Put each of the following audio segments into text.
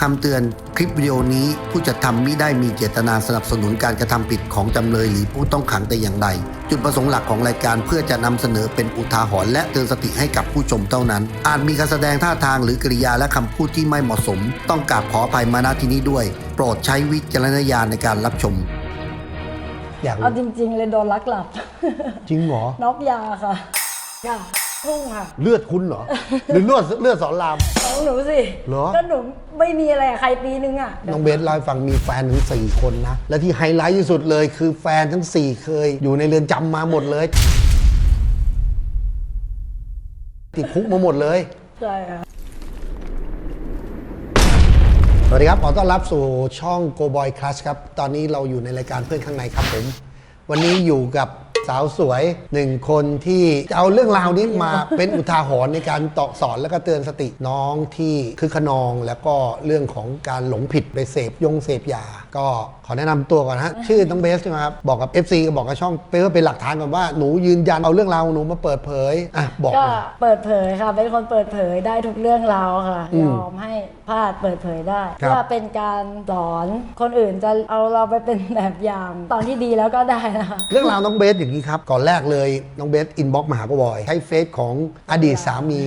คำเตือนคลิปวิดีโอนี้ผู้จัดทำมิได้มีเจตนาสนับสนุนการกระทำผิดของจำเลยหรือผู้ต้องขังแต่อย่างใด จุดประสงค์หลักของรายการเพื่อจะนำเสนอเป็นอุทาหรณ์และเตือนสติให้กับผู้ชมเท่านั้น อาจมีการแสดงท่าทางหรือกริยาและคำพูดที่ไม่เหมาะสม ต้องกราบขออภัยมาณที่นี้ด้วย โปรดใช้วิจารณญาณในการรับชม อยากเอาจริง ๆ เลยโดนลักหลับ จริงเหรอน็อกยาค่ะค่ะ พุ่งค่ะเลือดคุณเหรอ หรือเลือดเลือดสอนราม ของหนูสิเหรอ ก็หนูไม่มีอะไรกับใครปีนึงอะน้องเบสเล่าให้ฟังมีแฟนถึงสี่คนนะ และที่ไฮไลท์ที่สุดเลยคือแฟนทั้งสี่เคย อยู่ในเรือนจำมาหมดเลย ติดคุกมาหมดเลย ใช่ค่ะ สวัสดีครับขอต้อนรับสู่ช่อง Go Boy Crush ครับ ตอนนี้เราอยู่ในรายการเพื่อนข้างในครับผม วันนี้อยู่กับ สาวสวยหนึ่งคนที่จะเอาเรื่องราวนี้มาเป็นอุทาหรณ์ในการตอกสอนแล้วก็เตือนสติน้องที่คือขนองแล้วก็เรื่องของการหลงผิดไปเสพยงเสพยาก็ขอแนะนำตัวก่อนนะฮะชื่อน้องเบสใช่ไหมครับบอกกับ FC ก็บอกกับช่องเพื่อเป็นหลักฐานก่อนว่าหนูยืนยันเอาเรื่องราวของหนูมาเปิดเผยอะบอกก็มาเปิดเผยค่ะ เป็นคนเปิดเผยได้ทุกเรื่องราวค่ะอืยมอมให้พลาดเปิดเผยได้ครับเพื่อเป็นการสอนคนอื่นจะเอาเราไปเป็นแบบอย่างตอนที่ดีแล้วก็ได้นะคะเรื่องราวน้องเบสอย่างนี้ครับก่อนแรกเลยน้องเบสอินบ็อกมาหาก็บอยใช้เฟซของอดีตสามี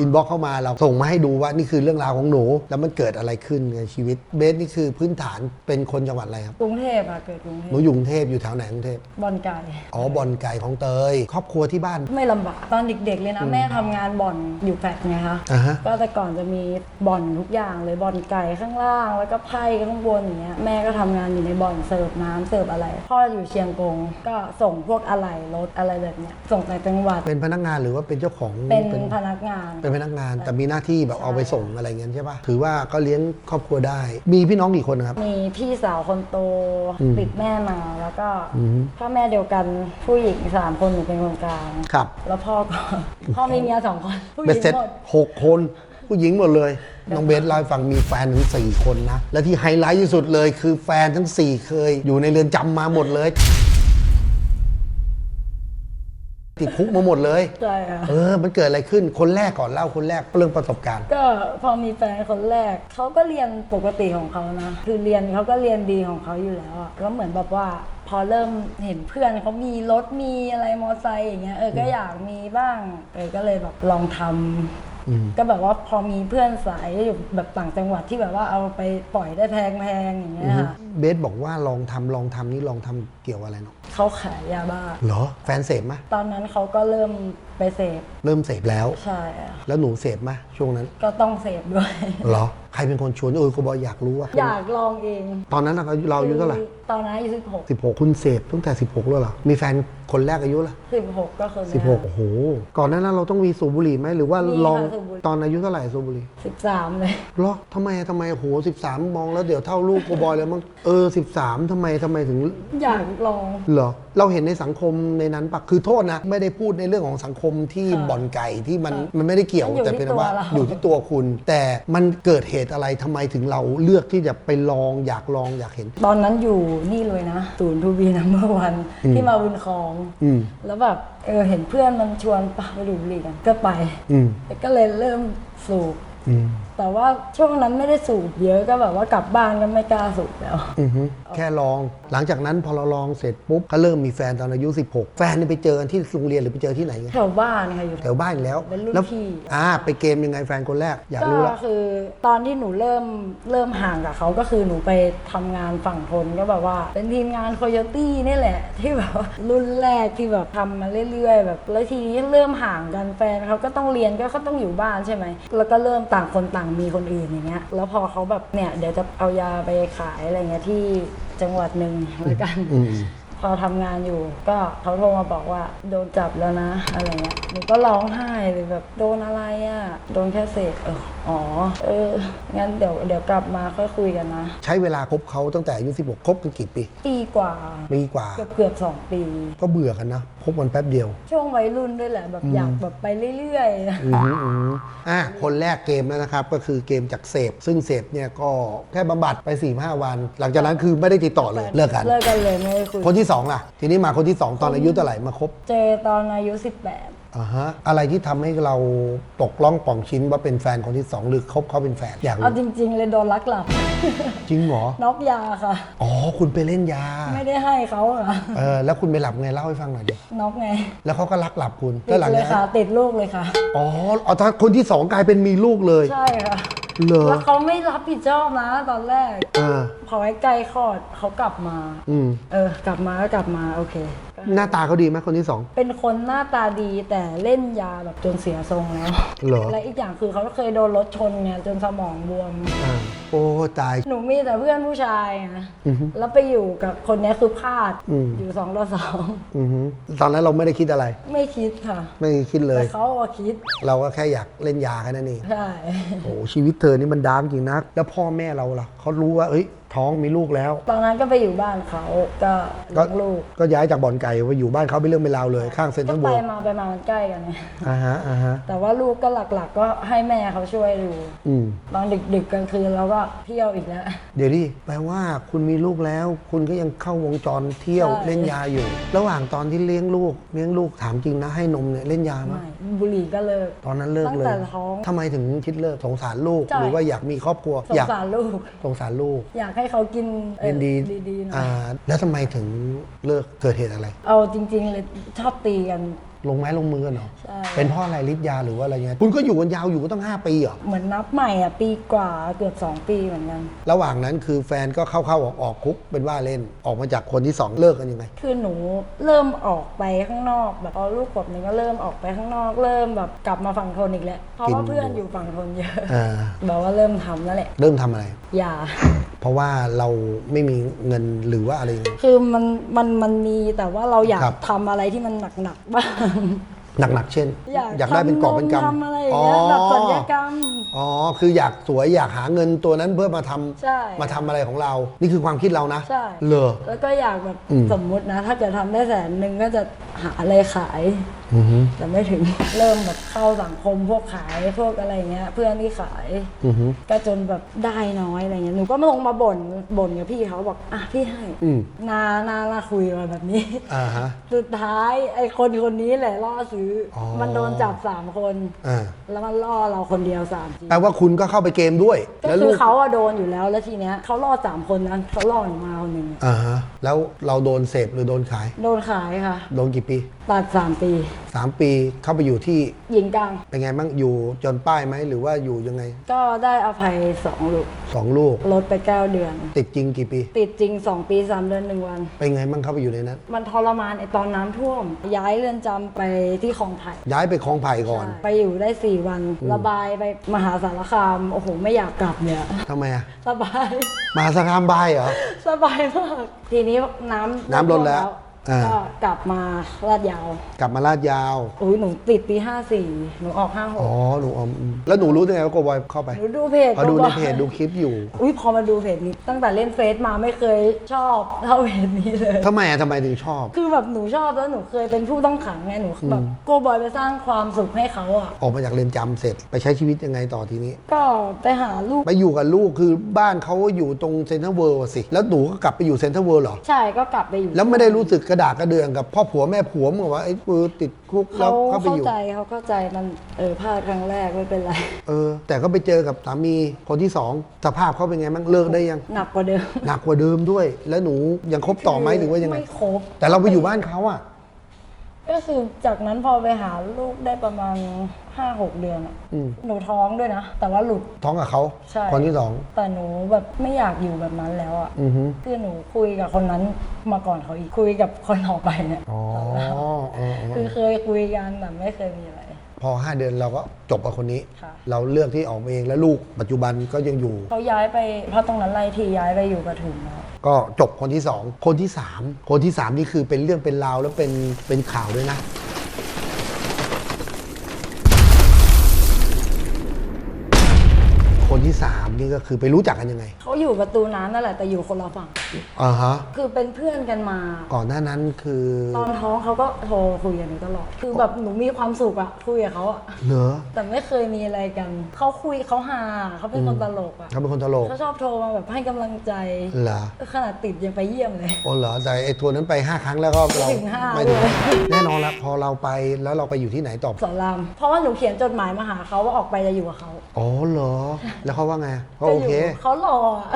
อินบ็อกเข้ามาเราส่งมาให้ดูว่านี่คือเรื่องราวของหนูแล้วมันเกิดอะไรขึ้นในชีวิตเบสนี่คือพื้นฐานเป็นคนจังหวัดอะไรครับกรุงเทพค่ะเกิดกรุงเทหนูพอยู่กรุงเทพอยู่แถวไหนกรุงเทพบอลไก่อ๋อบอลไก่ของเตย ครอบครัวที่บ้าน ไม่ลำบากตอนเด็กๆเลยนะ แม่ทำงานบ่อนอยู่แฟลตไงคะอ่าฮะ ก็แต่ก่อนจะมีบ่อนทุกอย่างเลยบ่อนไก่ข้างล่าง แล้วก็ไพ่ข้างบนอย่างเงี้ยแม่ก็ทำงานอยู่ในบ่อนเสิร์ฟน้ำเสิร์ฟอะไร พ่ออยู่เชียงกงก็ส่งพวกอะไหล่รถอะไรแบบเนี้ยส่งต่างจังหวัดเป็นพนักงานหรือว่าเป็นเจ้าของเป็นพนักงาน เป็นพนักงานแต่มีหน้าที่แบบเอาไปส่งอะไรเงี้ยใช่ปะถือว่าก็เลี้ยงครอบครัวได้ มีพี่น้องกี่คนครับ มีพี่สาวคนโตอืมติดแม่มาแล้วก็อืม พ่อแม่เดียวกันผู้หญิงสามคนหนูเป็นคนกลางครับแล้วพ่อก็ พ่อมีเมียสองคนผู้หเบ็ดญิงเสร็จหมดหกคน ผู้หญิงหมดเลย น้องเบสเล่าให้ฟังมีแฟนถึงสี่คนนะ และที่ไฮไลท์ที่สุดเลย คือแฟนทั้งสี่เคย อยู่ในเรือนจำมาหมดเลย ติดคุกมาหมดเลย ใช่ค่ะ เออ มันเกิดอะไรขึ้น คนแรกก่อนเล่าคนแรกเรื่องประสบการณ์ ก็พอมีแฟนคนแรกเขาก็เรียนปกติของเขานะ คือเรียนเขาก็เรียนดีของเขาอยู่แล้วอะแล้วเหมือนแบบว่าพอเริ่มเห็นเพื่อนเขามีรถมีอะไรมอไซค์อย่างเงี้ยเออก็อยากมีบ้างเออก็เลยแบบลองทำอืม ก็แบบว่าพอมีเพื่อนสายอยู่แบบต่างจังหวัดที่แบบว่าเอาไปปล่อยได้แพงๆอย่างเงี้ยค่ะเบสบอกว่าลองทำลองทำนี่ลองทำเกี่ยวอะไรเนาะเขาขายยาบ้าเหรอแฟนเสพไหมตอนนั้นเขาก็เริ่มไปเสพเริ่มเสพแล้วใช่อะแล้วหนูเสพไหมช่วงนั้น ก็ต้องเสพด้วยเหรอใค รเป็นคนชวนเออก็บอกอยากรู้ว่าอยากลองเอง ตอนนั้นเราเราอายุเท่าไหร่ตอนนั้นอายุสิบหก16คุณเสพตั้งแต่16แล้วเหรอมีแฟนคนแรกอายุละสิบหกก็คือ16โอ้โหก่อนหนานั้นเราต้องมีสูบบุหรี่ไหมหรือว่ามีลองค่ะสูบบุหรี่ตอนอายุเท่าไหร่สูบบุหรี่สิบสามเลยเหรอทำไมทำไมโอ้โห13มองแล้วเดี๋ยวเท่าลูกโกบอยเลยมั้งเออ13ทำไมทำไมถึง อยากลองเหรอ เราเห็นในสังคมในนั้นปะคือโทษนะ ไม่ได้พูดในเรื่องของสังคมที่ค่ะบ่อนไก่ที่มันค่ะมันไม่ได้เกี่ยวมันอยู่แต่ที่เป็นว่าตัวเราอยู่ที่ตัวคุณ แต่มันเกิดเหตุอะไรทำไมถึงเราเลือกที่จะไปลองอยากลองอยากเห็น ตอนนั้นอยู่นี่เลยนะศูนย์ทูบีนัมเบอร์วันอืมที่มาบุญคลองอืมแล้วแบบเออเห็นเพื่อนมันชวนไปไปดูดบุหรี่กันก็ไปอืมก็เลยเริ่มสูบอืม แต่ว่าช่วงนั้นไม่ได้สูบเยอะก็แบบว่ากลับบ้านก็ไม่กล้าสูบแล้ว อือฮึแค่ลอง หลังจากนั้นพอเราลองเสร็จปุ๊บก็เริ่มมีแฟนตอนอายุ 16 แฟนนี่ไปเจอกันที่โรงเรียนหรือไปเจอที่ไหนกันแถวบ้านค่ะอยู่ แถวบ้านอีกแล้ว เป็นรุ่นแล้วพี่ อ่าไปเกมยังไงแฟนคนแรก อยากก็รู้ละ คือตอนที่หนูเริ่มเริ่มห่างกับเขาก็คือหนูไปทำงานฝั่งทนก็แบบว่า เป็นทีมงานโคโยตี้นี่แหละ ที่แบบว่ารุ่นแรกที่แบบทำมาเรื่อยๆ แบบแล้วทีนี้เริ่มห่างกันแฟนเขาก็ต้องเรียนก็เขาต้องอยู่บ้านใช่ไหมแล้วก็เริ่มต่างคนต่างมีคนอื่นอย่างเงี้ย แล้วพอเขาแบบเนี่ยเดี๋ยวจะเอายาไปขายอะไรเงี้ยที่จังหวัดหนึ่งแล้วกันอืมพอทำงานอยู่ ก็เขาโทรมาบอกว่าโดนจับแล้วนะ อะไรเงี้ยหนูก็ร้องไห้เลยแบบโดนอะไรอะ่ะ โดนแค่เสพเออ อ๋อ เออ งั้นเดี๋ยวเดี๋ยวกลับมาค่อยคุยกันนะ ใช้เวลาคบเขาตั้งแต่อายุ16คบกันกี่ปีปีกว่า ปีกว่า เกือบเกือบสองปี ก็เบื่อกันนะคบกันแป๊บเดียว ช่วงวัยรุ่นด้วยแหละแบบอยากแบบไปเรื่อยๆ อือหืออือหืออะคนแรกเกมแล้วนะครับ ก็คือเกมจากเสพ ซึ่งเสพเนี่ยก็แค่บำบัดไป4ี่ห้าวัน หลังจากนั้นคือไม่ได้ติดต่อเลยเลิกกัน เลิกกันเลยไม่ได้คุย คนที่สองล่ะ ทีนี้มาคนที่สองตอนอายุเท่าไหร่มาคบ เจอตอนอายุ 18 ออ่าฮะอะไรที่ทำให้เราตกล่องป่องชิ้นว่าเป็นแฟนคนที่สองหรือเขาเขาเป็นแฟนอยากเอารู้จริง ๆ เลยโดนลักหลับ จริงเหรอน็อกยาค่ะ อ๋อคุณไปเล่นยาไม่ได้ให้เขาค่ะเออแล้วคุณไปหลับไงเล่าให้ฟังหน่อยดิน็อกไงแล้วเขาก็รักหลับคุณติแล้วดหลังเลยจากค่ะนั้นติดลูกเลยค่ะ อ๋อเอาถ้าคนที่สองกลายเป็นมีลูกเลยใช่ค่ะเหรอแล้วเขาไม่รับผิดชอบนะ ตอนแรกเออพอไว้ใกล้คลอดเขากลับมา อืม เออกลับมาก็กลับมาโอเค หน้าตาเขาดีไหมคนที่สองเป็นคนหน้าตาดีแต่เล่นยาแบบจนเสียทรงแล้วเหรอและอีกอย่างคือเขาเคยโดนรถชนไงจนสมองบวม อ่าโอ้ตาย หนูมีแต่เพื่อนผู้ชายนะอือฮึแล้วไปอยู่กับคนเนี้ยคือพลาดอืม อยู่สองต่อสองอือฮึตอนนั้นเราไม่ได้คิดอะไร ไม่คิดค่ะ ไม่ได้คิดเลแต่ย เขาอะคิดเราก็แค่อยากเล่นยาแค่นั้นเอง ใช่ โอ้ชีวิตเธอนี่มันดาร์กจริงนะ แล้วพ่อแม่เราล่ะ เขารู้ว่า เอ้ยท้องมีลูกแล้ว ตอนนั้นก็ไปอยู่บ้านเขาก็เลี้ยงลูกก็ย้ายจากบ่อนไก่ไปอยู่บ้านเขาเป็นเรื่องเป็นราวเลยข้างเซ็นทก็รัลไปเวิลด์มาไปมามันใกล้กันเนี่ยอ่าฮะอ่าฮะแต่ว่าลูกก็หลักๆ ก็ให้แม่เขาช่วยดูอืม ตอนดึกๆกลางคืนเราก็เที่ยวอีกแล้ว เดี๋ยวดิแปลว่าคุณมีลูกแล้ว คุณก็ยังเข้าวงจรเที่ยวใช่ เล่นยาอยู่ ระหว่างตอนที่เลี้ยงลูกเลี้ยงลูกถามจริงนะให้นมเนี่ยเล่นยาไหมไม่บุหรี่ก็เลิก ตอนนั้นเลิกเลยตั้งแต่ท้องทำไมถึงคิดเลิกสงสารลูกใช่ หรือว่าอยากมีครอบครัวสงอยากสารลูก สงสารลูก อยากให้เขากินเอ่อเรียนดีดีๆหน่ออ่ายแล้วทำไมถึงเลิกเกิดเหตุอะไร เอาจริงๆเลยชอบตีกันลงไม้ลงมือกันเหรอ ใช่ เป็นเพ่ออะไรฤทธิ์ยาหรือว่าอะไรเงี้ยคุณก็อยู่กันยาวอยู่ก็ต้อง 5 ปีเหรอ เหมือนนับใหม่อะ ปีกว่าเกือบ 2 ปีเหมือนกัน ระหว่างนั้นคือแฟนก็เข้าๆออกออกคุกเป็นว่าเล่นออกมาจากคนที่สองเลิกกันยังไง คือหนูเริ่มออกไปข้างนอก แบบพอลูกขวบหนึ่งก็เริ่มออกไปข้างนอก เริ่มแบบกลับมาฝั่งทนอีกแล้วเพราะว่ากินเพื่อนอยู่ฝั่งทนเยอะอ่าบอกว่าเริ่มทำแล้วแหละเริ่มทำอะไรอย่าเพราะว่าเราไม่มีเงินหรือว่าอะไรยังไง คือมันมันมันมีแต่ว่าเราอยากครับ ทำอะไรที่มันหนักๆบ้างหนักๆเช่น อยากได้เป็นกอบเป็นกำ ทำอะไร อย่างเงี้ยแบบสัญญกรรม อ๋อ คืออยากสวยอยากหาเงินตัวนั้นเพื่อมาทำใช่มาทำอะไรของเรา นี่คือความคิดเรานะใช่ เหรอ แล้วก็อยากแบบอืม สมมุตินะ ถ้าเกิดทำได้แสนหนึ่งก็จะหาอะไรขาย อือฮึแต่ไม่ถึง เริ่มแบบเข้าสังคมพวกขายพวกอะไรเงี้ย เพื่อนที่ขาย อือฮึก็จนแบบได้น้อยอะไรเงี้ยหนูก็มาลงมาบ่นบ่นกับพี่เขาบอกอะพี่ให้อืม นานานาคุยมาแบบนี้ อ่าฮะ สุดท้ายไอ้คนคนนี้แหละล่อซื้อออ มันโดนจับสามคน อ่า แล้วมันล่อเราคนเดียวสามทีแปลว่าคุณก็เข้าไปเกมด้วย ก็แล้วคืลูอกเขาอะโดนอยู่แล้วแล้วทีเนี้ยเขาล่อสามคนนั้นเขาล่อหนูมาคนหนึ่งอะอ่าฮะแล้วเราโดนเสพหรือโดนขาย โดนขายค่ะ โดนกี่ปี ตัดสามปีสามปีเข้าไปอยู่ที่หญิงกลาง เป็นไงบ้างอยู่จนป้ายไหมหรือว่าอยู่ยังไง ก็ได้อภัยสองลูกสองลูก ลดไปเก้าเดือน ติดจริงกี่ปี ติดจริงสองปีสามเดือนหนึ่งวัน เป็นไงบ้างเข้าไปอยู่ในนั้น มันทรมานไอตอนน้ำท่วม ย้ายเรือนจำไปที่คลองไผ่ย้ายไปคลองไผ่ก่อนใช่ไปอยู่ได้สี่วัน ระบายไปมหาสารคาม โอ้โห ไม่อยากกลับเนี่ยทำไมอะสบาย มหาสารคามบายเหรอ สบายมาก ทีนี้น้ำน้ำลดแล้ว อ่า ก็กลับมาลาดยาวกลับมาลาดยาว อุ้ยหนูติดปีห้าสี่หนูออกห้าหอ๋กอหนูออมอืมแล้วหนูรู้ได้ไงว่าโกบอยเข้าไปหนูดูเพจพอดูในบอกเพจดูคลิปอยู่อุ้ยพอมาดูเพจนี้ ตั้งแต่เล่นเฟซมาไม่เคยชอบเท่าเพจนี้เลย ทำไมอะทำไมถึงชอบ คือแบบหนูชอบแล้วหนูเคยเป็นผู้ต้องขังไงหนูแบบโกบอยไปสร้างความสุขให้เขาอะ ออกมาจากเรือนจำเสร็จไปใช้ชีวิตยังไงต่อทีนี้ ก็ไปหาลูก ไปอยู่กับลูกคือบ้านเขาอยู่ตรงเซ็นทรัลเวิลด์อะสิ แล้วหนูก็กลับไปอยู่เซ็นทรัลเวิลด์เหรอ ใช่ก็กลับไปอยู่แล้วไม่ได้รู้สึกกระดากกระเดืองกับพ่อผัวแม่ผัวมึงว่าไอ้ปือติดคุกแล้เขาวเข้าไปเข้าอยู่ ใจเขาเข้าใจมันเออพลาดครั้งแรกไม่เป็นไร เออ แต่ก็ไปเจอกับสามีคนที่สองสภาพเขาเป็นไงบ้างเลิกได้ยัง หนักกว่าเดิมหนักกว่าเดิมด้วย แล้วหนูยังคบต่อไหมหรือว่ายังไง ไม่ครบแต่เราไปอยู่บ้านเขาอะ ก็คือจากนั้นพอไปหาลูกได้ประมาณห้าหกเดือนอะอืม หนูท้องด้วยนะ แต่ว่าหลุด ท้องกับเขาใช่ คนที่สองแต่หนูแบบไม่อยากอยู่แบบนั้นแล้วอะอือฮึคือหนูคุยกับคนนั้นมาก่อนเขาอีกคุยกับคนออกไปเนี่ย อ๋ออ๋ออ๋อ คือเคยคุยกันแต่ไม่เคยมีอะไร พอ 5 เดือนเราก็จบกับคนนี้ ค่ะ เราเลือกที่ออกมาเองแล้วลูกปัจจุบันก็ยังอยู่ เขาย้ายไปเพราะตรงนั้นไล่ที่ย้ายไปอยู่ปทุมแล้วก็จบคนที่สองคนที่สามคนที่สามนี่คือเป็นเรื่องเป็นราวแล้วเป็นเป็นข่าวด้วยนะ คนที่ที่สาม นี่ก็คือไปรู้จักกันยังไงเขาอยู่ประตูน้ำนั่นแหละแต่อยู่คนละฝั่ง อ่าฮะ คือเป็นเพื่อนกันมา ก่อนหน้านั้นคือตอนท้องเขาก็โทรคุยกันหนูตลอด คือแบบหนูมีความสุขอะคุยกับเขาอะเหรอแต่ไม่เคยมีอะไรกัน เขาคุยเขาหาเขาเป็นคนตลกอะเขาเป็นคนตลกเขาชอบโทรมาแบบให้กำลังใจเหรอขนาดติดยังไปเยี่ยมเลย โอ้เหรอแต่ไอ้ทัวร์นั้นไป 5 ครั้งแล้วก็เราถึงห้าไม่ถึงเลย แน่นอนละพอเราไปแล้วเราไปอยู่ที่ไหนต่อสอนรามเพราะว่าหนูเขียนจดหมายมาหาเขาว่าออกไปจะอยู่กับเขา อ๋อเหรอ แล้วเขาว่าไงเขาโอเคก็ยู่เขารออะ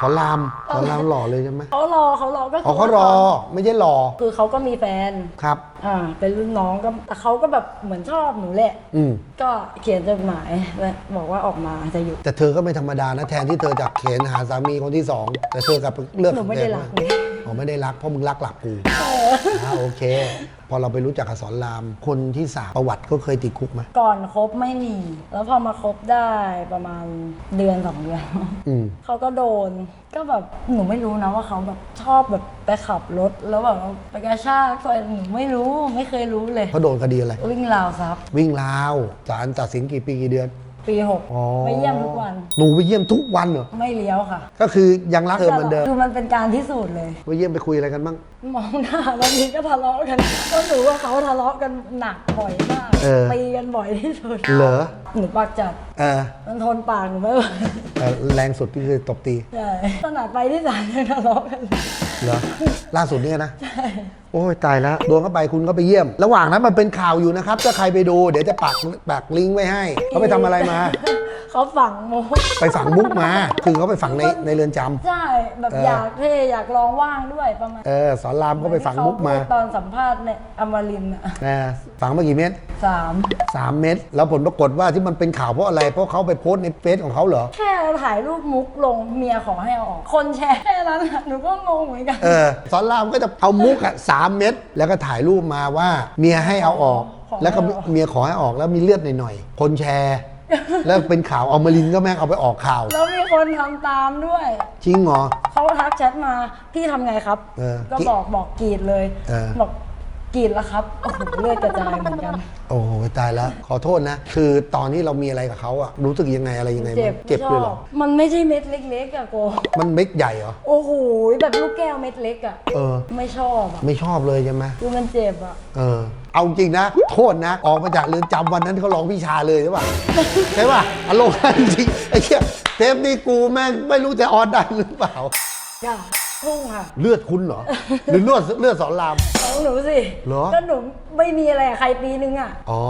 ขอรามขอรามหล่อเลยใช่ไหมเขารอเขารอก็คือ๋อเขารอไม่ใช่หล่อคือเขาก็มีแฟน ครับ อ่าเป็นรุ่นน้องก็แต่เขาก็แบบเหมือนชอบหนูแหละ อืม ก็เขียนจดหมายและบอกว่าออกมาจะอยู่ แต่เธอก็ไม่ธรรมดานะแทนที่เธอจะเข็นหาสามีคนที่สองแต่เธอกลับเลือกหนูไม่ได้รักแดงว่าอ๋อไม่ได้รักเพราะมึงรักหลักกูอ่าโอเค พอเราไปรู้จักกับสอนราม คนที่สามประวัติเขาเคยติดคุกไหมก่อนคบไม่มี แล้วพอมาคบได้ประมาณเดือนสองเดือน อืม เขาก็โดน ก็แบบหนูไม่รู้นะว่าเขาแบบชอบแบบไปขับรถแล้วแบบว่าไปกระชากซอยหนูไม่รู้ไม่เคยรู้เลย เขาโดนคดีอะไร วิ่งราวซับวิ่งราวศาลตัดสินกี่ปีกี่เดือน ปีหกอ๋อไปเยี่ยมทุกวัน หนูไปเยี่ยมทุกวันเหรอ ไม่เลี้ยวค่ะก็คือยังรักเธอเหมือนเดิม คือมันเป็นการพิสูจน์เลย ไปเยี่ยมไปคุยอะไรกันบ้าง มองหน้าบางทีก็ทะเลาะกัน ก็หนูว่าเขาทะเลาะกันหนักบ่อยมากเออ ตีกันบ่อยที่สุดเหรอหนูปากจัดเออมันทนปากหนูไม่ไหวเออแรงสุดที่คือตบตีใช่ขนาดไปที่ศาลยังทะเลาะกันเหรอล่าสุดเนี่ยนะโอ้ยตายแล้วดวงเข้าไปคุณก็ไปเยี่ยม ระหว่างนั้นมันเป็นข่าวอยู่นะครับถ้าใครไปดู เดี๋ยวจะปักปักลิงก์ไว้ให้เขาไปทำอะไรมา เขาฝังโมไปฝังมุกมา คือเขาไปฝังในในเรือนจำ ใช่แบบเอออ อยากเท่อยากลองว่างด้วยประมาณเออสอนรามก็ไปฝังมุกมาเหอนที่เขพูดตอนสัมภาษณ์ในอมรินทร์อะนะฝังมากี่เม็ดสามสามเม็ดแล้วผลปรากฏว่าที่มันเป็นข่าวเพราะอะไร เพราะเขาไปโพสต์ในเฟซของเขาเหรอ แค่ถ่ายรูปมุกลงเมียขอให้เอาออก คนแชร์แค่นั้นอะหนูก็งงเหมือนกัน เออสอนรามก็จะเอามุกอะสามเม็ดแล้วก็ถ่ายรูปมาว่า เมียให้เอาออก ขอให้แล้วก็เอาออกเมียขอให้ออกแล้วมีเลือดหน่อยๆคนแชร์ แล้วเป็นข่าวเอามารินทร์ก็แม่งเอาไปออกข่าว แล้วมีคนทำตามด้วย จริงเหรอ เขาทักแชทมาพี่ทำไงครับ เออก็บอกบอกกรีดเลย เออ บอกกรีดแล้วครับโอ้โหเลือดกระจายเหมือนกัน โอ้โหตายแล้ว ขอโทษนะ คือตอนที่เรามีอะไรกับเขาอะรู้สึกยังไงอะไรยังไงเจ็บเจ็บไม่ชเลยเหรออบมันไม่ใช่เม็ดเล็กๆอะโก มันเม็ดใหญ่เหรอ โอ้โหแบบลูกแก้วเม็ดเล็กอะเออ ไม่ชอบอะไม่ชอบเลยใช่ไหมคือมันเจ็บอะเออ เอาจริงนะ โทษนะ ออกมาจากเรือนจำวันนั้นเขาร้องพี่ชาเลยใช่ป่ะใช่ป่ะอารมณ์นั้นจริงไอ้เชี่ยเทปนี้กูแม่งไม่รู้จะออนได้หรือเปล่า อย่าพุ่งค่ะเลือดคุณเหรอ หรือเลือดเลือดสอนราม ของหนูสิเหรอ ก็หนูไม่มีอะไรกับใครปีนึงอะอ๋อ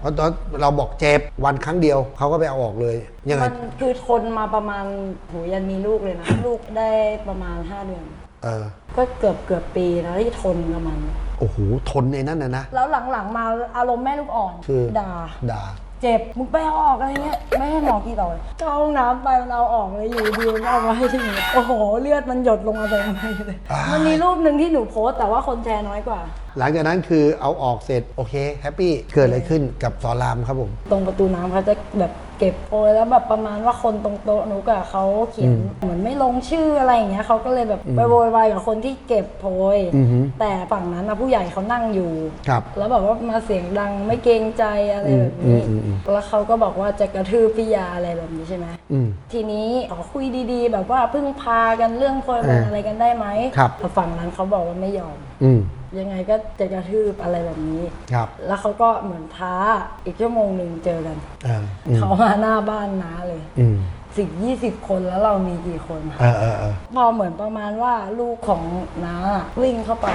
เพราะตอนเราบอกเจ็บวันครั้งเดียวเขาก็ไปเอาออกเลยยังไง มันคือทนมาประมาณโหยันมีลูกเลยนะ ลูกได้ประมาณ 5 เดือน เออ ก็เกือบเกือบปีแล้วที่ทนกับมัน โอ้โห ทนในนั้นนะนะ แล้วหลังๆมาอารมณ์แม่ลูกอ่อนคือ ด่า ด่า เจ็บมึงไปเอาออกอะไรเงี้ยไม่ให้หมอกี่ต่อเลยเข้าห้องน้ำไปมันเอาออกเลยอยู่ดีมันเอามาให้ที่นี่โอ้โห เลือดมันหยดลงมาเต็มไปเลยอ่ามั มันมีรูปหนึ่งที่หนูโพสต์แต่ว่าคนแชร์น้อยกว่า หลังจากนั้นคือเอาออกเสร็จ โอเค แฮปปี้ เกิดอะไรขึ้นกับสอนรามครับผม ตรงประตูน้ำเขาจะแบบ เก็บโพยแล้วแบบประมาณว่าคนตรงโต๊ะหนูกับเขาเขียนเหมือนไม่ลงชื่ออะไรอย่างเงี้ยเขาก็เลยแบบไปโวยวายกับคนที่เก็บโพยอือหือแต่แต่ฝั่งนั้นนะผู้ใหญ่เขานั่งอยู่ครับแล้วแบบว่ามาเสียงดังไม่เกรงใจอะไรแบบนี้อืมอืมอืมแล้วเขาก็บอกว่าจะกระทืบพี่ยาอะไรแบบนี้ใช่ไหมอืมทีนี้ขอคุยดีๆ แบบว่าเพิ่งพากันเรื่องโพยแบอ่าอะไรกันได้ไหมครับแต่ฝั่งนั้นเขาบอกว่าไม่ยอมอืม ยังไงก็จะกระทืบอะไรแบบนี้ ครับแล้วเขาก็เหมือนท้าอีกชั่วโมงหนึ่งเจอกัน อ่าอืมเขามาหน้าบ้านน้าเลยอืมสิบยี่สิบคนแล้วเรามีกี่คนเออเออเออ พอเหมือนประมาณว่าลูกของน้าวิ่งเข้าไป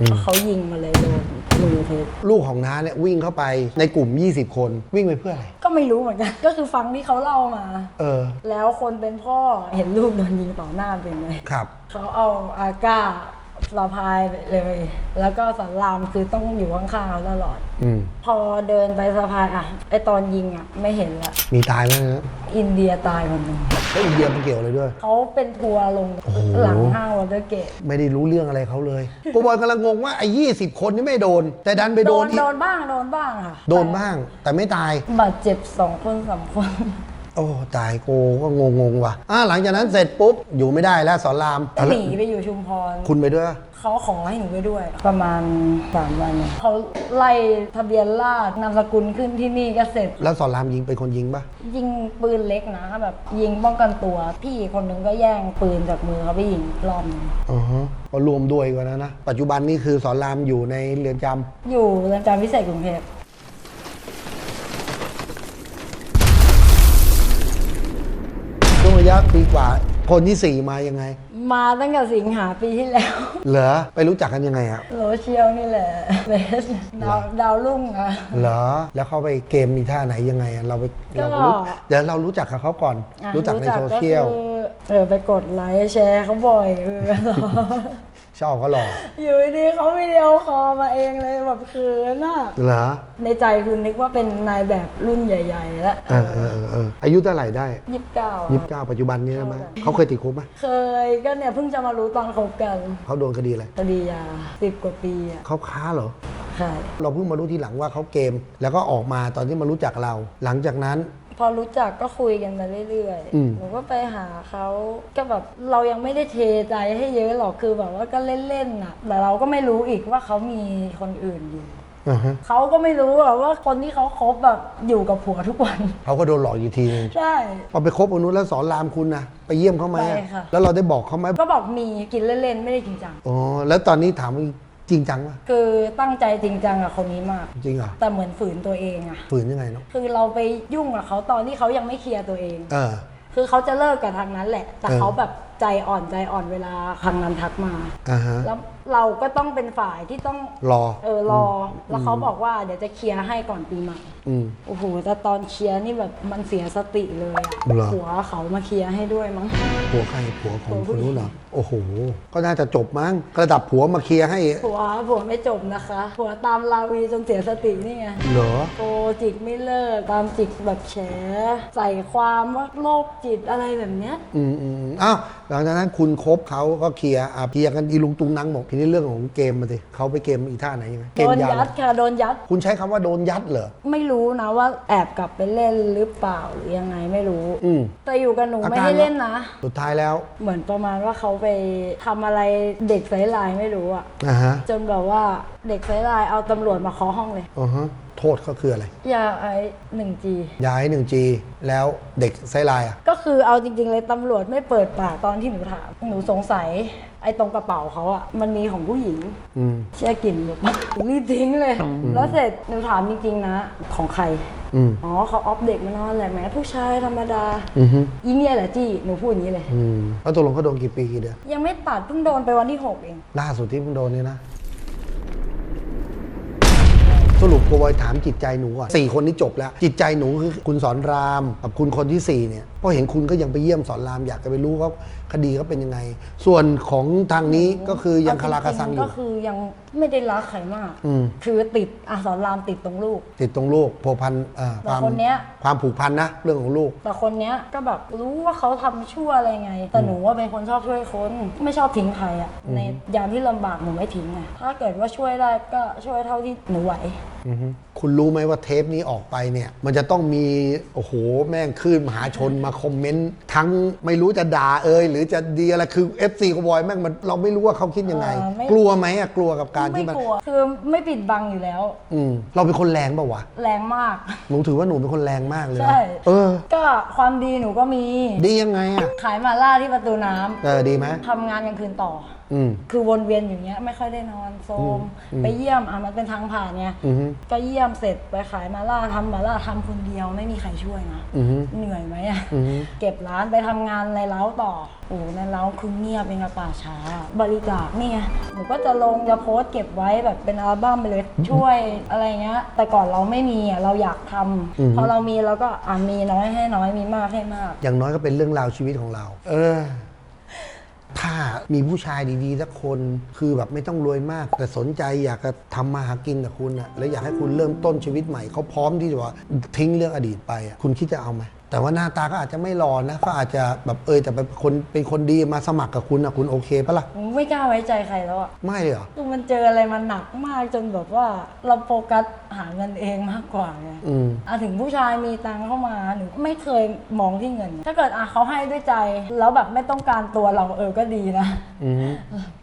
อืม เขายิงมาเลยโดนมือเพชรลูกของน้าเนี่ยวิ่งเข้าไปในกลุ่ม 20 คนวิ่งไปเพื่ออะไร ก็ไม่รู้เหมือนกัน ก็คือฟังที่เขาเล่ามา เออ แล้วคนเป็นพ่อเห็นลูกโดนยิงต่อหน้าเป็นไง ครับ เขาเอาอาก้า สะพายไปเลย แล้วก็สันรามคือต้องอยู่ข้างๆเขาตลอด อืม พอเดินไปสะพายอะไอตอนยิงอะไม่เห็นละมีตายไหมนะอินเดียตายคนหนึ่งแล้วอินเดียมันเกี่ยวอะไรด้วย เขาเป็นทัวร์ลงโอ้โห หลังห้างวอเตอร์เกตไม่ได้รู้เรื่องอะไรเขาเลยกูบอยกำลังงงว่าไอ้ยี่สิบคนนี่ไม่โดน แต่ดันไปโดโดนนที่โดนบ้างโดนบ้างค่ะโดนบ้าง แต่ไม่ตาย บาดเจ็บสองคนสามคน โอ้ตายโกก็งงงๆว่ะอ่าหลังจากนั้นเสร็จปุ๊บอยู่ไม่ได้แล้วสอนรามก็หนีไปอยู่ชุมพร คุณไปด้วยปะเขาขอให้หนูไปด้วย ประมาณสามวันเนี่ยเขาไล่ทะเบียนราษฎร์นามสกุลขึ้นที่นี่ก็เสร็จ แล้วสอนรามยิงเป็นคนยิงปะยิงปืนเล็กนะแบบยิงป้องกันตัว พี่คนหนึ่งก็แย่งปืนจากมือเขาไปยิงอีกรอบหนึงอ๋อฮะก็รวมด้วยกันนะนะ ปัจจุบันนี่คือสอนรามอยู่ในเรือนจำ อยู่เรือนจำพิเศษกรุงเทพ ยะปีกว่า คนที่สี่มายังไง มาตั้งแต่สิงหาปีที่แล้ว เหรอ ไปรู้จักกันยังไงอะโรเชียวนี่แหละเบสดาวดาวรุ่งอะ เหรอ แล้วเขาไปเกมมีท่าไหนยังไงอะเราไปก็เรารู้เดี๋ยวเรารู้จักกับเขาก่อน อะรู้จักในโซเชียล ก็คือเออไปกดไลค์แชร์เขาบ่อยเออ ชอบเขาหล่ออยู่ดีๆเขาวิดีโอคอลมาเองเลยแบบคือน่ะเหรอในใจคือนึกว่าเป็นนายแบบรุ่นใหญ่ ๆ แล้วเออเออเออเอออายุเท่าไหร่ได้ยี่สิบเก้ายี่สิบเก้าปัจจุบันนี้ใช่ไหมเขาเคยติดคุกไหมเคยก็เนี่ยเพิ่งจะมารู้ตอนคบกันเขาโดนคดีอะไรคดียาสิบกว่าปีอะเขาค้าเหรอใช่เราเพิ่งมารู้ทีหลังว่าเขาเกม แล้วก็ออกมาตอนที่มารู้จักเรา หลังจากนั้น พอรู้จักก็คุยกันมาเรื่อยอืม ๆหนูก็ไปหาเขาก็แบบเรายังไม่ได้เทใจให้เยอะหรอกคือแบบว่าก็เล่นๆน่ะ แต่เราก็ไม่รู้อีกว่าเขามีคนอื่นอยู่อ่าฮะเขาก็ไม่รู้หรอกว่าคนที่เขาคบแบบอยู่กับผัวทุกวัน เขาก็โดนหลอกอยู่ทีนึงใช่ พอไปคบคนนู้นแล้วสอนรามคุณนะไปเยี่ยมเขาไหมอะไปค่ะ แล้วเราได้บอกเขาไหมก็บอกมีกินเล่นๆ ไม่ได้จริงจัง อ๋อแล้วตอนนี้ถามว่า จริงจังปะคือตั้งใจจริงจังกับคนนี้มาก จริงเหรอแต่เหมือนฝืนตัวเองอะฝืนยังไงเนาะคือเราไปยุ่งกับเขาตอนที่เขายังไม่เคลียร์ตัวเอง เออ คือเขาจะเลิกกับทางนั้นแหละ แต่เออเขาแบบใจอ่อนใจอ่อนเวลาทางนั้นทักมา อ่าฮะ แล้ว เราก็ต้องเป็นฝ่ายที่ต้องรอ เออรอแล้วเขาบอกว่าเดี๋ยวจะเคลียร์ให้ก่อนปีใหม่อืม โอ้โหแต่ตอนเคลียร์นี่แบบมันเสียสติเลยอะเหรอหัวเขามาเคลียร์ให้ด้วยมั้ง ผัวใครผัวของผัวคผู้นหญิงนู้นเหรอโอ้โห ก็น่าจะจบมั้งระดับผัวมาเคลียร์ให้ผัวผัวไม่จบนะคะ ผัวตามลาวีจนเสียสตินี่ไงเหรอโกจิกไม่เลิก ตามจิกแบบแฉ ใส่ความว่าโรคจิตอะไรแบบเนี้ย อืมอืมอืมอ้าวหลังจากนั้นคุณคบเขาก็เคลียร์อะเคลียร์กันอีลุงตุงนังบอกทีนี้เรื่องของเกมมาสิเขาไปเกมอีท่าไหนยังไงเกโดมนยายัดค่ะโดนยัด คุณใช้คำว่าโดนยัดเหรอไม่รู้นะว่าแอบกลับไปเล่นหรือเปล่าหรือยังไงไม่รู้ อืม แต่อยู่กับหนูอาการ ไม่ให้เล่นนะ สุดท้ายแล้วเหมือนประมาณว่าเขาไปทำอะไรเด็กไซไลน์ไม่รู้อะอ่าฮะจนแบบว่าเด็กไซไลน์เอาตำรวจมาเคาะห้องเลยอ่าฮะโทษก็คืออะไร ยาไอหนึ่งจีย้ายหนึ่งจีแล้วเด็กไซไลน์อะก็คือเอาจริงๆเลยตำรวจไม่เปิดปากตอนที่หนูถาม หนูสงสัย ไอ้ตรงกระเป๋าเขาอะมันมีของผู้หญิงอืม เชื่อกลิ่นแบบรีบทิ้งเลย แล้วเสร็จหนูถามจริงๆนะของใคร อืม อ๋อเขาออฟเด็กมานอนแหละแหม้ผู้ชายธรรมดาอือฮึ อีเมียแหละจี้หนูพูดอย่างนี้เลย อืมแล้วตกลงเขาโดนกี่ปีกี่เดือนยังไม่ตัดเพิ่งโดนไปวันที่หกเอง ล่าสุดที่เพิ่งโดนเนี่ยนะ สรุปโกบอยถามจิตใจหนูก่อนสี่คนนี้จบแล้ว จิตใจหนูคือคุณสอนรามกับคุณคนที่สี่เนี่ยเพ ราะเห็นคุณก็ยังไปเยี่ยมสอนรามอยากจะไปรู้เขาคดีเขาเป็นยังไง ส่วนของทางนี้ก็คือยังคาราคาซังอก็ยู่ คือยังไม่ได้รักใครมาก อืม คือติดอะสอนรามติดตรงลูก ติดตรงลูกผูกพันเอ่อแต่ความคนเนี้ย ความผูกพันนะเรื่องของลูก แต่คนเนี้ยก็แบบรู้ว่าเขาทำชั่วอะไรไง แต่หนูว่าเป็นคนชอบช่วยคนไม่ชอบทิ้งใครอะในยามที่ลำบากหนูไม่ทิ้งไงถ้าเกิดว่าช่วยได้ก็ช่วยเท่าที่หนูไหว อือฮึคุณรู้ไหมว่าเทปนี้ออกไปเนี่ย มันจะต้องมี โอ้โห แม่งคลื่นมหาชนมาคอมเมนต์ทั้งไม่รู้จะด่าเอ่ยหรือจะดีอะไรคือ FC กบอยแม่งมันเราไม่รู้ว่าเขาคิดยังไง เออไม่ กลัวไหมอะกลัวกับการไม่ที่มันกลัวคือไม่ปิดบังอยู่แล้ว อืมเราเป็นคนแรงเปล่าวะแรงมาก หนูถือว่าหนูเป็นคนแรงมากเลยนะใช่ เออ ก็ความดีหนูก็มี ดียังไงอะขายหมาล่าที่ประตูน้ำเออดีไหมทำงานกลางคืนต่ออืม คือวนเวียนอย่างเงี้ย ไม่ค่อยได้นอนโซมอืมไปเยี่ยมอะมันเป็นทางผ่านไงอือฮึก็เยี่ยมเสร็จไปขายมาล่าทำมาล่าทำคนเดียวไม่มีใครช่วยนะอือฮึเหนื่อยไหมอะอือฮึเก็บร้านไปทำงานในเล้าต่อโอ้ในเล้าคือเงียบเป็นกระป่าช้า บริจาคนี่ไงหนูก็จะลงจะโพสต์เก็บไว้แบบเป็นอัลบั้มไปเลยช่วยอะไรเงี้ย แต่ก่อนเราไม่มีอะเราอยากทำอือฮึพอเรามีเราก็อะมีน้อยให้น้อยมีมากให้มาก อย่างน้อยก็เป็นเรื่องราวชีวิตของเรา เออ ถ้ามีผู้ชายดีๆสักคนคือแบบไม่ต้องรวยมาก แต่สนใจอยากจะทำมาหากินกับคุณอะแล้วอยากให้คุณเริ่มต้นชีวิตใหม่เขาพร้อมที่จะว่าทิ้งเรื่องอดีตไปอะคุณคิดจะเอาไหม แต่ว่าหน้าตาก็อาจจะไม่หล่อนะก็อาจจะแบบเออแต่เป็นคนเป็นคนดีมาสมัครกับคุณอะคุณโอเคปะล่ะหนูไม่กล้าไว้ใจใครแล้วอะไม่เลยเหรอคือมันเจออะไรมันหนักมากจนแบบว่าเราโฟกัสหาเงินเองมากกว่าไงอืมอะถึงผู้ชายมีตังค์เข้ามาหนูไม่เคยมองที่เงิน ถ้าเกิดอะเขาให้ด้วยใจ แล้วแบบไม่ต้องการตัวเราเออก็ดีนะ อืม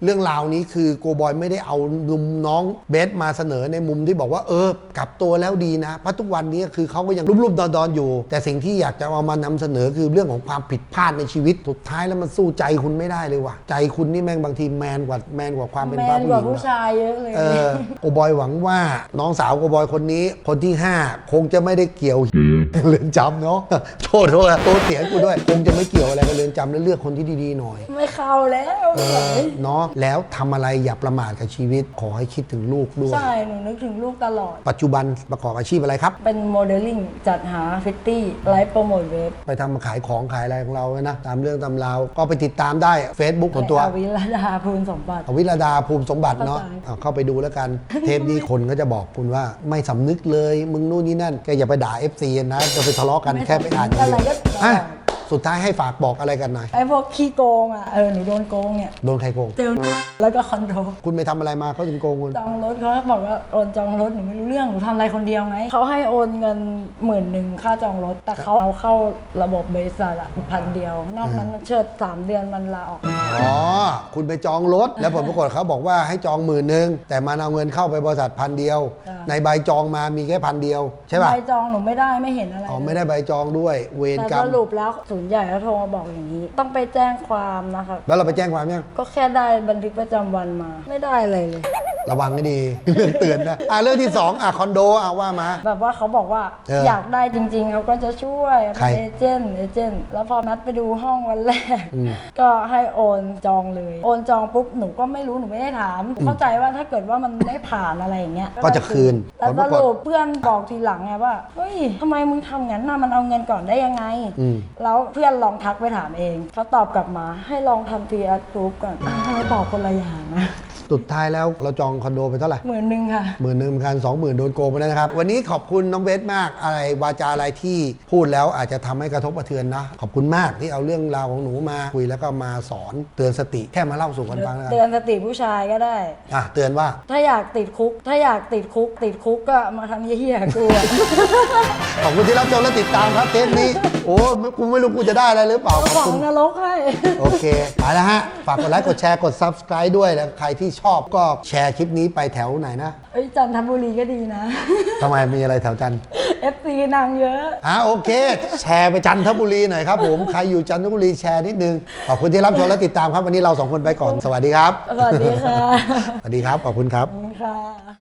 เรื่องราวนี้คือโกบอยไม่ได้เอามุมน้องเบสมาเสนอในมุมที่บอกว่าเออกลับตัวแล้วดีนะเพราะทุกวันนี้คือเขาก็ยังรูปๆดอนๆอยู่ แต่สิ่งที่อยากจะเอามานำเสนอคือเรื่องของความผิดพลาดในชีวิตสุดท้ายแล้วมันสู้ใจคุณไม่ได้เลยว่ะ ใจคุณนี่แม่งบางทีแมนกว่าแมนกว่าความเป็นแมบ้านผู้หกว่าญิงผู้อะชายเยอะเลยเออโกบอยหวังว่าน้องสาวโกบอยคนนี้ คนที่ 5 คงจะไม่ได้เกี่ยวเรือนจำเนาะโทษโทษโทษเสียงกูด้วย คงจะไม่เกี่ยวอะไรกับเรือนจำแล้วเลือกคนที่ดีๆหน่อย ไม่เข้าแล้วเออเนาะแล้วทำอะไรอย่าประมาทกับชีวิตขอให้คิดถึงลูกด้วย ใช่ หนูนึกถึงลูกตลอด ปัจจุบันประกอบอาชีพอะไรครับ เป็นโมเดลลิ่งจัดหาฟิตตี้ไลฟ์โปรโมทเว็บไปทำมาขายของขายอะไรของเรานะตามเรื่องตามราวก็ไปติดตามได้ Facebook ของตัว อวิรดาภูลสมบัติ อวิรดาภูมิสมบัติเนาะเข้าใจ เอาเข้าไปดูแล้วกัน เทปนี้คนก็จะบอกคุณว่าไม่สำนึกเลย มึงนู่นนี่นั่นแกอย่าไปด่า FC นะจะไปทะเลาะกันแค่ไปอ่านอย่างอะไรเดียวก็อะ สุดท้ายให้ฝากบอกอะไรกันหน่อยไอ้พวกขี้โกงอะเออหนูโดนโกงเนี่ยโดนใครโกง เจอแล้วก็คอนโดคุณไปทำอะไรมาเขาถึงโกงคุณจองรถเขาบอกว่าโอนจองรถหนูไม่รู้เรื่องหนูทำอะไรคนเดียวไงเขาให้โอนเงินหมื่นหนึ่งค่าจองรถ แต่เขาเอาเข้าระบบบริษัทอะพันเดียวนอกนั้นเชิดสามเดือนมันลาออกอ๋อคุณไปจองรถ แล้วผลปรากฏเขาบอกว่าให้จองหมื่นหนึ่งแต่มันเอาเงินเข้าไปบริษัทพันเดียวจ้ะในใบจองมามีแค่พันเดียวใช่ป่ะใบจองหนูไม่ได้ไม่เห็นอะไรอ๋อไม่ได้ใบจองด้วยเวรแต่กรรสม รุปแล้วศูนย์ใหญ่เขาโทรมาบอกอย่างนี้ ต้องไปแจ้งความนะคะ แล้วเราไปแจ้งความยังก็แค่ได้บันทึกประจำวันมา ไม่ได้อะไรเลย ระวังให้ดี เรื่องเตือนนะอะเรื่องที่สองอะคอนโดอะว่ามา แบบว่าเขาบอกว่าเอออยากได้จริงๆเขาก็จะช่วยใคร เป็นเอเจนต์เอเจนต์แล้วพอนัดไปดูห้องวันแรก ก็ให้โอนจองเลย โอนจองปุ๊บหนูก็ไม่รู้หนูไม่ได้ถาม เข้าใจว่าถ้าเกิดว่ามันไม่ผ่านอะไรอย่างเงี้ยก็จะคืนแต่ผลสปรากฏรุปเพื่อนบอกทีหลังไงว่าเฮ้ยทำไมมึงทำงั้นน่ะมันเอาเงินก่อนได้ยังไง อืม แล้วเพื่อนลองทักไปถามเองเขาตอบกลับมาให้ลองทำทีแอดกรุ๊ปก่อนอ้าวทำไมตอบคนละอย่างนะ สุดท้ายแล้วเราจองคอนโดไปเท่าไหร่หมื่นหนึ่งค่ะหมื่นหนึ่งพันสองหมื่นโดนโกงไปแล้วนะครับ วันนี้ขอบคุณน้องเบสมากอะไรวาจาอะไรที่พูดแล้วอาจจะทำให้กระทบกระเทือนนะ ขอบคุณมากที่เอาเรื่องราวของหนูมาคุยแล้วก็มาสอนเตือนสติแค่มาเล่าสู่กันฟังแล้วกันเตือนสติผู้ชายก็ได้อะเตือนว่า ถ้าอยากติดคุก ถ้าอยากติดคุก ติดคุกก็มาทำเหี้ยๆกูอะขอบคุณที่รับชมและติดตามครับเทปนี้ โอ้กูไม่รู้กูจะได้อะไรหรือเปล่าขอบหวังคุณนรกให้โอเคไปแล้วฮะฝากกดไลค์กดแชร์กด subscribe ด้วยแล้วใครที่ชอบก็แชร์คลิปนี้ไปแถวไหนนะเอ้ยจันทบุรีก็ดีนะทำไมมีอะไรแถวจันทร์ FC นางเยอะ อะโอเค แชร์ไปจันทบุรีหน่อยครับผม ใครอยู่จันทบุรีแชร์นิดนึง ขอบคุณที่รับชมและติดตามครับ วันนี้เราสองคนไปก่อน สวัสดีครับ สวัสดีค่ะ สวัสดีครับ ขอบคุณครับ ขอบคุณค่ะ